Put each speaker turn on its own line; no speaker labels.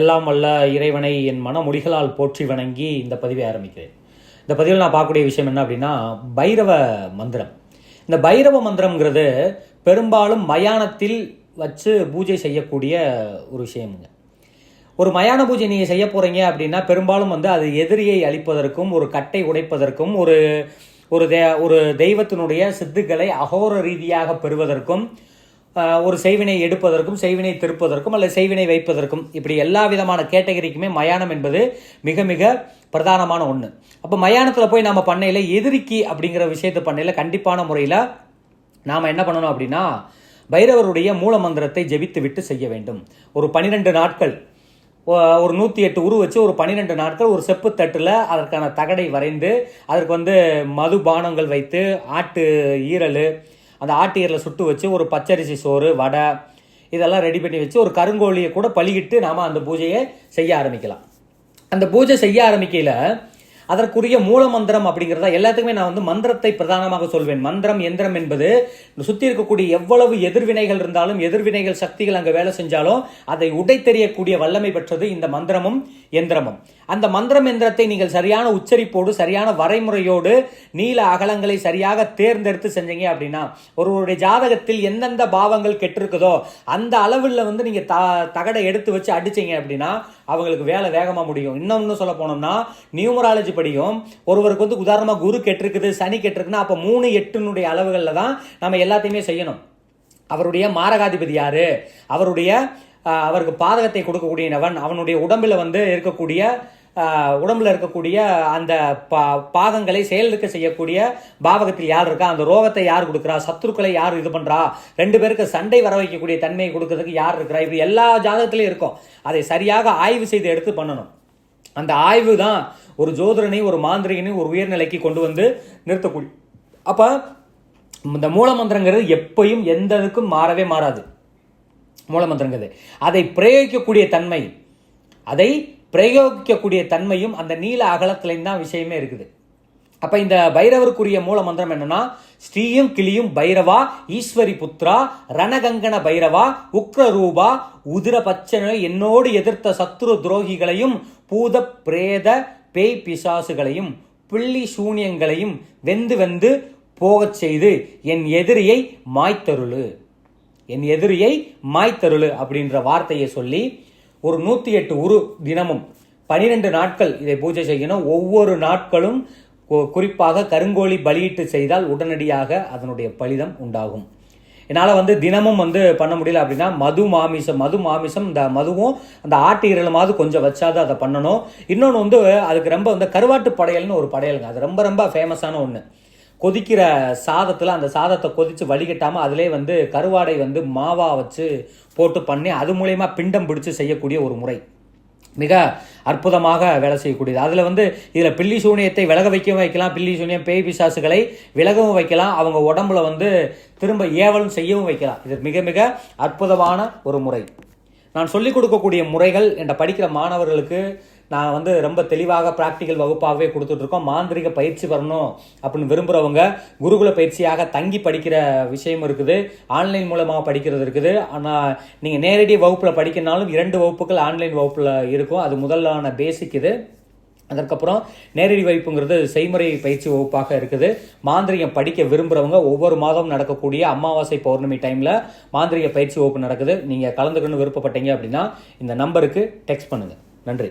எல்லாம் வல்ல இறைவனை என் மனமொழிகளால் போற்றி வணங்கி இந்த பதிவை ஆரம்பிக்கிறேன். இந்த பதிவில் நான் பார்க்கக்கூடிய விஷயம் என்ன அப்படின்னா பைரவ மந்திரம். இந்த பைரவ மந்திரம்ங்கிறது பெரும்பாலும் மயானத்தில் வச்சு பூஜை செய்யக்கூடிய ஒரு விஷயமுங்க. ஒரு மயான பூஜை நீங்கள் செய்ய போகிறீங்க அப்படின்னா பெரும்பாலும் வந்து அது எதிரியை அழிப்பதற்கும் ஒரு கட்டை உடைப்பதற்கும் ஒரு ஒரு தே ஒரு தெய்வத்தினுடைய சித்துக்களை அகோர ரீதியாக பெறுவதற்கும் ஒரு செய்வினை எடுப்பதற்கும் செய்வினை திருப்பதற்கும் அல்லது செய்வினை வைப்பதற்கும். இப்படி எல்லா விதமான கேட்டகரிக்குமே மயானம் என்பது மிக மிக பிரதானமான ஒன்று அப்போ மயானத்தில் போய் நம்ம பண்ணையில் எதிரிக்கு அப்படிங்கிற விஷயத்தை பண்ணையில் கண்டிப்பான முறையில் நாம் என்ன பண்ணணும் அப்படின்னா பைரவருடைய மூல மந்திரத்தை ஜெபித்து விட்டு செய்ய வேண்டும். ஒரு பனிரெண்டு நாட்கள் ஒரு நூற்றி எட்டு உரு வச்சு ஒரு பன்னிரெண்டு நாட்கள் ஒரு செப்பு தட்டில் அதற்கான தகடை வரைந்து அதற்கு வந்து மது பானங்கள் வைத்து ஆட்டு ஈரல் அந்த ஆட்டியரில் சுட்டு வச்சு ஒரு பச்சரிசி சோறு வடை இதெல்லாம் ரெடி பண்ணி வச்சு ஒரு கருங்கோழியை கூட பலியிட்டு நாம் அந்த பூஜையை செய்ய ஆரம்பிக்கலாம். அந்த பூஜை செய்ய ஆரம்பிக்கையில் அதற்குரிய மூல மந்திரம் அப்படிங்கிறதா எல்லாத்துக்குமே நான் வந்து மந்திரத்தை பிரதானமாக சொல்வேன். மந்திரம் எந்திரம் என்பது சுற்றி இருக்கக்கூடிய எவ்வளவு எதிர்வினைகள் இருந்தாலும் எதிர்வினைகள் சக்திகள் அங்கே வேலை செஞ்சாலும் அதை உடை தெரியக்கூடிய வல்லமை பெற்றது இந்த மந்திரமும் எந்திரமும். அந்த மந்திரம் எந்திரத்தை நீங்கள் சரியான உச்சரிப்போடு சரியான வரைமுறையோடு நீல அகலங்களை சரியாக தேர்ந்தெடுத்து செஞ்சீங்க அப்படின்னா ஒருவருடைய ஜாதகத்தில் எந்தெந்த பாவங்கள் கெட்டிருக்குதோ அந்த அளவில் வந்து நீங்கள் த தகடை எடுத்து வச்சு அடிச்சீங்க அப்படின்னா அவங்களுக்கு வேலை வேகமாக முடியும். இன்னும் சொல்ல போனோம்னா நியூமராலஜி படியும். ஒருவருக்கு வந்து உதாரணமாக குரு கெட்டிருக்குது சனி கெட்டிருக்குன்னா அப்போ மூணு எட்டுனுடைய அளவுகளில் தான் நம்ம எல்லாத்தையுமே செய்யணும். அவருடைய மாரகாதிபதி யாரு? அவருடைய அவருக்கு பாதகத்தை கொடுக்கக்கூடியவன் அவனுடைய உடம்பில் வந்து இருக்கக்கூடிய உடம்புல இருக்கக்கூடிய அந்த பா பாகங்களை செயலுக்கு செய்யக்கூடிய பாவகத்தில் யார் இருக்கா? அந்த ரோகத்தை யார் கொடுக்குறா? சத்துருக்களை யார் இது பண்ணுறா ரெண்டு பேருக்கு சண்டை வர வைக்கக்கூடிய தன்மையை கொடுக்கறதுக்கு யார் இருக்கிறா? இப்படி எல்லா ஜாதகத்திலையும் இருக்கும். அதை சரியாக ஆய்வு செய்து எடுத்து பண்ணணும். அந்த ஆய்வு தான் ஒரு ஜோதிடனை ஒரு மாந்திரிகனை ஒரு உயர்நிலைக்கு கொண்டு வந்து நிறுத்தக்கூடிய. அப்போ இந்த மூலமந்திரங்கிறது எப்பயும் எந்த இதுக்கும் மாறவே மாறாது. மூலமந்திரங்கிறது. அதை பிரயோகிக்கக்கூடிய தன்மை அதை பிரயோகிக்கக்கூடிய தன்மையும் அந்த நீல அகலத்துலேயும் தான் விஷயமே இருக்குது. அப்போ இந்த பைரவருக்குரிய மூல மந்திரம் என்னன்னா ஸ்ரீயும் கிளியும் பைரவா ஈஸ்வரி புத்ரா ரணகங்கன பைரவா உக்ர ரூபா உதிர பச்சனை என்னோடு எதிர்த்த சத்துரு துரோகிகளையும் பூத பிரேத பேய் பிசாசுகளையும் புள்ளி சூனியங்களையும் வெந்து வெந்து போகச் செய்து என் எதிரியை மாய்த்தருளு. என் எதிரியை மாய்த்தருளு அப்படின்ற வார்த்தையை சொல்லி ஒரு நூற்றி எட்டு உரு தினமும் பனிரெண்டு நாட்கள் இதை பூஜை செய்யணும். ஒவ்வொரு நாட்களும் கு- குறிப்பாக கருங்கோழி பலியிட்டு செய்தால் உடனடியாக அதனுடைய பலிதம் உண்டாகும். என்னால் வந்து தினமும் வந்து பண்ண முடியல அப்படின்னா மது மாமிசம் மது மாமிசம் இந்த மதுவும் அந்த ஆட்டு ஈரலுமாவது கொஞ்சம் வச்சாது அதை பண்ணணும். இன்னொன்று வந்து அதுக்கு ரொம்ப வந்து கருவாட்டு படையல்னு ஒரு படையலுங்க. அது ரொம்ப ரொம்ப ஃபேமஸான ஒன்று கொதிக்கிற சாதத்தில் அந்த சாதத்தை கொதித்து வடிகட்டாமல் அதிலே வந்து கருவாடை வந்து மாவா வச்சு போட்டு பண்ணி அது மூலயமா பிண்டம் பிடிச்சு செய்யக்கூடிய ஒரு முறை. மிக அற்புதமாக வேலை செய்யக்கூடியது. அதில் வந்து இதில் பில்லி சூனியத்தை விலக வைக்கவும் வைக்கலாம். பில்லி சூனியம் பேய் பிசாசுகளை விலகவும் வைக்கலாம். அவங்க உடம்புல வந்து திரும்ப ஏவலும் செய்யவும் வைக்கலாம். இது மிக மிக அற்புதமான ஒரு முறை. நான் சொல்லிக் கொடுக்கக்கூடிய முறைகள் என்ற படிக்கிற மாணவர்களுக்கு நான் வந்து ரொம்ப தெளிவாக ப்ராக்டிக்கல் வகுப்பாகவே கொடுத்துட்ருக்கோம். மாந்திரிக பயிற்சி வரணும் அப்படின்னு விரும்புகிறவங்க குருகுல பயிற்சியாக தங்கி படிக்கிற விஷயம் இருக்குது. ஆன்லைன் மூலமாக படிக்கிறது இருக்குது. ஆனால் நீங்கள் நேரடி வகுப்பில் படிக்கனாலும் இரண்டு வகுப்புகள் ஆன்லைன் வகுப்பில் இருக்கும். அது முதலான பேசிக் இது. அதற்கப்புறம் நேரடி வகுப்புங்கிறது செய்முறை பயிற்சி வகுப்பாக இருக்குது. மாந்திரிகம் படிக்க விரும்புகிறவங்க ஒவ்வொரு மாதம் நடக்கக்கூடிய அமாவாசை பௌர்ணமி டைமில் மாந்திரிக பயிற்சி வகுப்பு நடக்குது. நீங்கள் கலந்துக்கணும்னு விருப்பப்பட்டீங்க அப்படின்னா இந்த நம்பருக்கு டெக்ஸ்ட் பண்ணுங்கள் நன்றி.